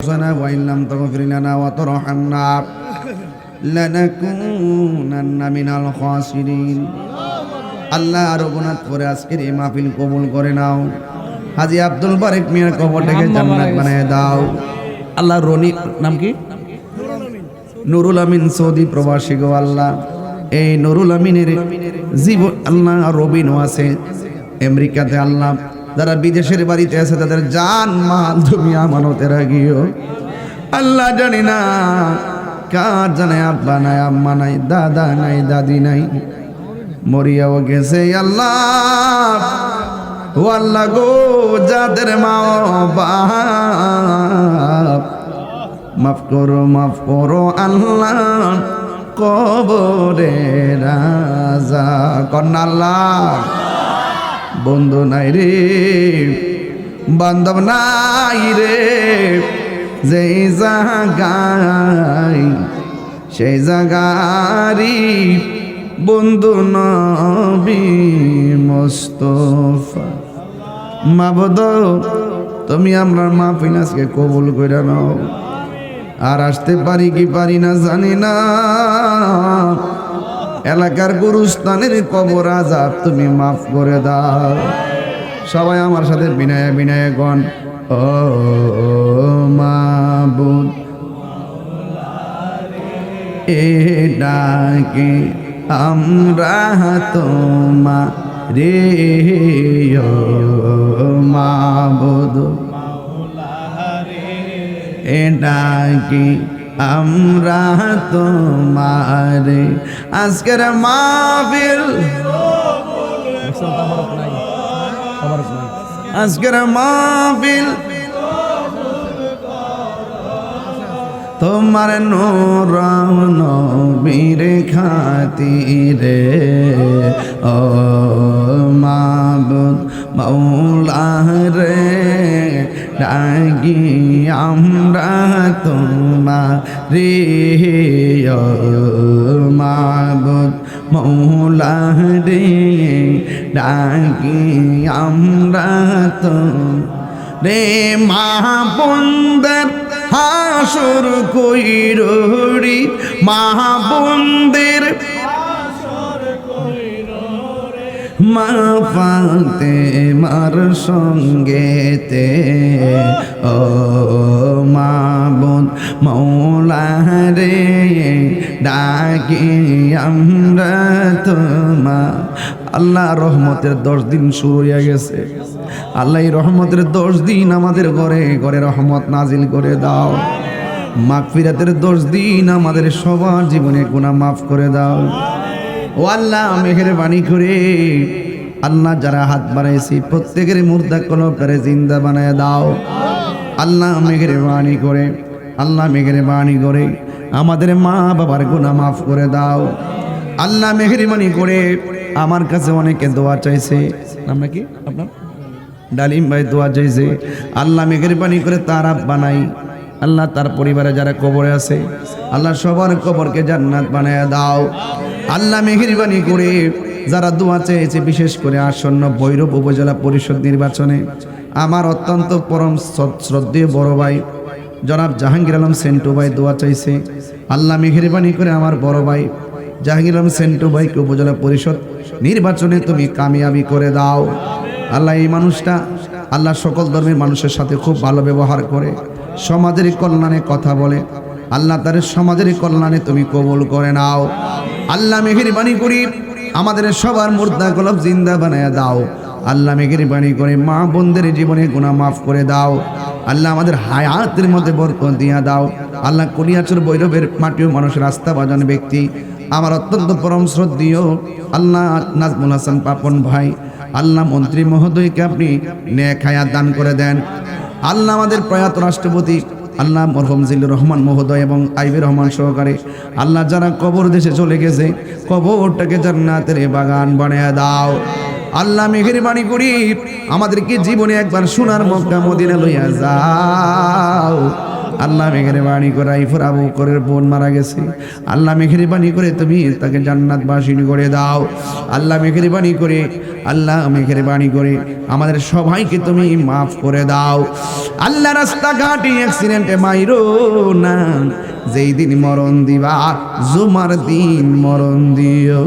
أنفسنا وإن لم تغفر لنا وترحمنا لنكونن من الخاسرين আল্লাহ রঘুনাথ করে আজকের এই মাহফিল কবুল করে নাও হাজি আব্দুল বারেক মিয়ার কবরটাকে জান্নাত বানায় দাও আল্লাহ রনি নাম কি নুরুল আমিন সৌদি প্রবাসী গো আল্লাহ এই নুরুল আমিনের জীবন আল্লাহ রবিনও আছে আমেরিকাতে আল্লাহ যারা বিদেশের বাড়িতে আছে, তাদের জান, মাল তুমি আমানতে রাখিও আল্লাহ জানি না কার জানে আব্বা নাই, আম্মা নাই, দাদা নাই, দাদি নাই। মরিয়াও গেছে আল্লাহ, ও আল্লাহ গো, যাদের মা বাপ, মাফ করো মাফ করো, আল্লাহ কবরে রাজা, কন্যা আল্লাহ। বন্ধু নাই রে, বান্ধব নাই রে। যেই জাগাই সেই জাগারি বন্ধু নবী মোস্তফা। মাবদ তুমি আমরা মা ফিনাসকে কবুল করে নাও। আর আসতে পারি কি পারি না জানি না। এলাকার গুরুস্থানের কবর আজাব তুমি মাফ করে দাও। সবাই আমার সাথে বিনয় বিনয় গণ, ও মাবুদ, এ আমরা তোমা রে মাবুদ এটাকে আমরা তোমারে আজকের মাহফিল। আজকের মাহফিল। তোমার নোর নবীর খাতিরে। ও মাবুদ মৌলা রে ডাকি আমরা তোমার মাবুদ মৌলা রে ডাকি আমরা তো রে মাহবুন্দর হাসুর কইরি মাহবুন্দের মা পাতে মার সঙ্গেতে। ও মা বোন মৌলা রে ডাকি আমরা তোমা আল্লাহ রহমতের দশ দিন শুরু হয়ে গেছে। আল্লাহ রহমতের দশ দিন আমাদের ঘরে ঘরে রহমত নাজিল করে দাও। মাগফিরাতের দশ দিন আমাদের সবার জীবনে গুনাহ মাফ করে দাও। ও আল্লাহ মেঘের বাণী করে আল্লাহ যারা হাত বাড়াইছি, প্রত্যেকের মুর্দা কলবটারে জিন্দা বানায় দাও। আল্লাহ মেঘের বাণী করে, আল্লাহ মেঘের বাণী করে, আমাদের মা বাবার গুনাহ মাফ করে দাও। আল্লাহ মেঘের বাণী করে, আমার কাছে অনেকে দোয়া চাইছে। নাম নাকি আপনার? ডালিম ভাই দোয়া চাইছে। আল্লাহ মেঘের পানি করে তার বানাই আল্লাহ তার পরিবারে যারা কবরে আছে, আল্লাহ সবার কবরকে জান্নাত বানায় দাও। আল্লাহ মেহেরবানি করে যারা দোয়া চেয়েছে, বিশেষ করে আসন্ন ভৈরব উপজেলা পরিষদ নির্বাচনে, আমার অত্যন্ত পরম শ্রদ্ধেয় বড় ভাই জনাব জাহাঙ্গীর আলম সেন্টু ভাই দোয়া চাইছে। আল্লাহ মেহেরবানি করে আমার বড় ভাই জাহাঙ্গীর আলম সেন্টু ভাইকে উপজেলা পরিষদ নির্বাচনে তুমি কামিয়াবি করে দাও। আল্লাহ এই মানুষটা আল্লাহ সকল ধর্মের মানুষের সাথে খুব ভালো ব্যবহার করে, সমাজের কল্যাণে কথা বলে, আল্লাহ তাদের সমাজের কল্যাণে তুমি কবুল করে নাও। আল্লাহ মেহেরবানি করি, আমাদের সবার মুর্দা গলব জিন্দা বানায় দাও। আল্লাহ মেহেরবানি করে, মা বোনদের জীবনে গুণা মাফ করে দাও। আল্লাহ আমাদের হায়াতের মধ্যে বরকত দিয়া দাও। আল্লাহ কলিয়াচর বৈরবের মাটিও মানুষের আস্থা বাজান ব্যক্তি। আমার অত্যন্ত পরম শ্রদ্ধীয় আল্লাহ নাজমুল হাসান পাপন ভাই। আল্লাহ মন্ত্রী মহোদয়কে আপনি ন্যাক হায়াত দান করে দেন। আল্লাহ আমাদের প্রয়াত রাষ্ট্রপতি আল্লাহ মরহম জিল্লুর রহমান মহোদয় এবং আইবি রহমান সহকারে আল্লাহ যারা কবর দেশে চলে গেছে, কবরটাকে জান্নাতের বাগান বানিয়ে দাও। আল্লাহ মেঘের করি, আমাদেরকে জীবনে একবার সোনার মক্কা মদিনা লইয়া যাও। আল্লাহ মেহরবানি করে আইফুর আবু করে বোন মারা গেছে। আল্লাহ মেহরবানি করে তুমি তাকে জান্নাত বাসিনী করে দাও। আল্লাহ মেহরবানি করে, আল্লাহ মেহরবানি করে, আমাদের সবাইকে তুমি মাফ করে দাও। আল্লাহ রাস্তাঘাটে অ্যাক্সিডেন্টে মাইরো না যেই দিন মরণ দিবা, জুমার দিন মরণ দিও।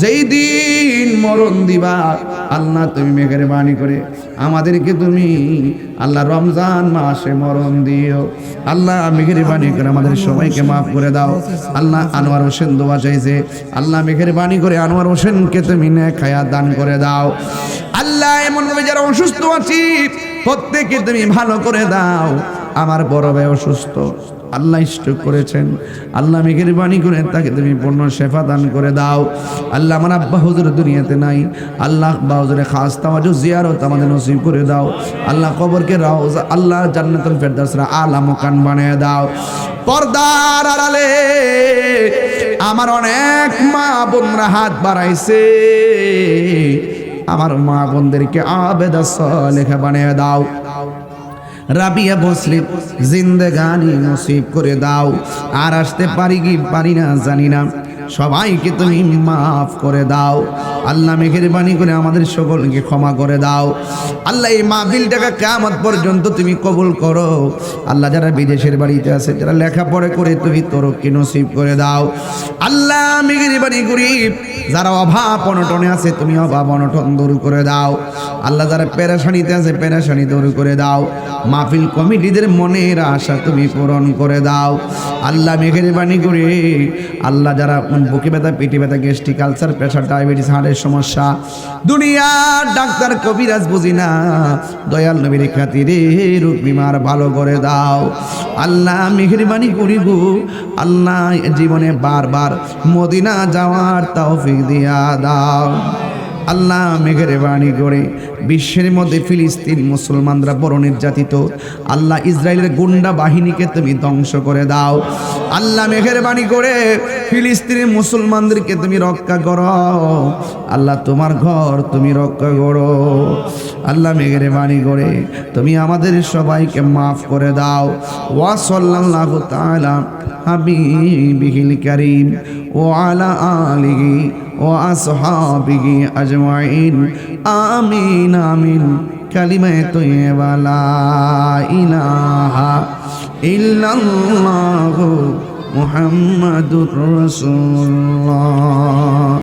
যেই দিন মরণ দিবা, আল্লাহ তুমি মেঘের বাণী করে আমাদেরকে তুমি আল্লাহ রমজান মাসে মরণ দিও। আল্লাহ মেঘের বাণী করে আমাদের সবাইকে মাফ করে দাও। আল্লাহ আনোয়ার হোসেন দোয়া চাইছে, আল্লাহ মেঘের বাণী করে আনোয়ার হোসেনকে তুমি নে খায়া দান করে দাও। আল্লাহ এমন ভাবে যারা অসুস্থ আছি প্রত্যেকে তুমি ভালো করে দাও। আমার বড় ভাই অসুস্থ। আল্লাহ স্ট্রোক করেছেন। আল্লাহ মেঘের বাণী করে তাকে তুমি পূর্ণ শেফা দান করে দাও। আল্লাহ আমার আব্বা হুজুর দুনিয়াতে নাই। আল্লাহ আব্বা হুজুরে খাস তামাজু জিয়ারত আমাদের নসিব করে দাও। আল্লাহ কবরকে রাও আল্লাহ জান্নাতুল ফেরদাসরা আলা মকান বানিয়ে দাও। পর্দার আড়ালে আমার অনেক মা বোনরা হাত বাড়াইছে। আমার মা বোনদেরকে আবেদা লেখা বানিয়ে দাও। রাবিয়া বসলিম জিন্দেগানি নসিব করে দাও। আর আসতে পারি কি পারি না জানি না। সবাইকে তুমি মাফ করে দাও। আল্লাহ মেঘের বাণী করে আমাদের সকলকে ক্ষমা করে দাও। আল্লাহ এই মাহফিলটাকে কেমন পর্যন্ত তুমি কবুল করো। আল্লাহ যারা বিদেশের বাড়িতে আছে, যারা লেখাপড়া করে তুমি তরক্কি নসিব করে দাও। আল্লাহ মেঘের বাণী করি, যারা অভাব অনটনে আছে, তুমি অভাব অনটন দূর করে দাও। আল্লাহ যারা পেরেশানিতে আছে, পেরেশানি দূর করে দাও। মাহফিল কমিটিদের মনের আশা তুমি পূরণ করে দাও। আল্লাহ মেঘের বাণী করে, আল্লাহ যারা বুকে ব্যথা, পেটে ব্যথা, গ্যাস্ট্রিক কালচার প্রেশার, ডায়াবেটিস হার্টের সমস্যা। দুনিয়ার ডাক্তার কবিরাজ বুঝি না। দয়াল নবীর খাতিরে রোগ বিমার ভালো করে দাও। আল্লাহ মেহরবানি করিব। আল্লাহ জীবনে বারবার মদিনা যাওয়ার তৌফিক দিয়া দাও। আল্লাহ মেঘের বাণী করে বিশ্বের মধ্যে ফিলিস্তিন মুসলমানরা বড় নির্যাতিত আল্লাহ ইসরায়েলের গুন্ডা বাহিনীকে তুমি ধ্বংস করে দাও। আল্লাহ মেঘের বাণী করে ফিলিস্তিনের মুসলমানদেরকে তুমি রক্ষা করো। আল্লাহ তোমার ঘর তুমি রক্ষা করো। আল্লাহ মেঘের বাণী করে তুমি আমাদের সবাইকে মাফ করে দাও। ওয়া সাল্লাল্লাহু তাআলা হাবিবিহিল কারীম। ও আলা আলিহি وأصحابه أجمعين آمين آمين كلمة طيبة لا إله إلا الله محمد رسول الله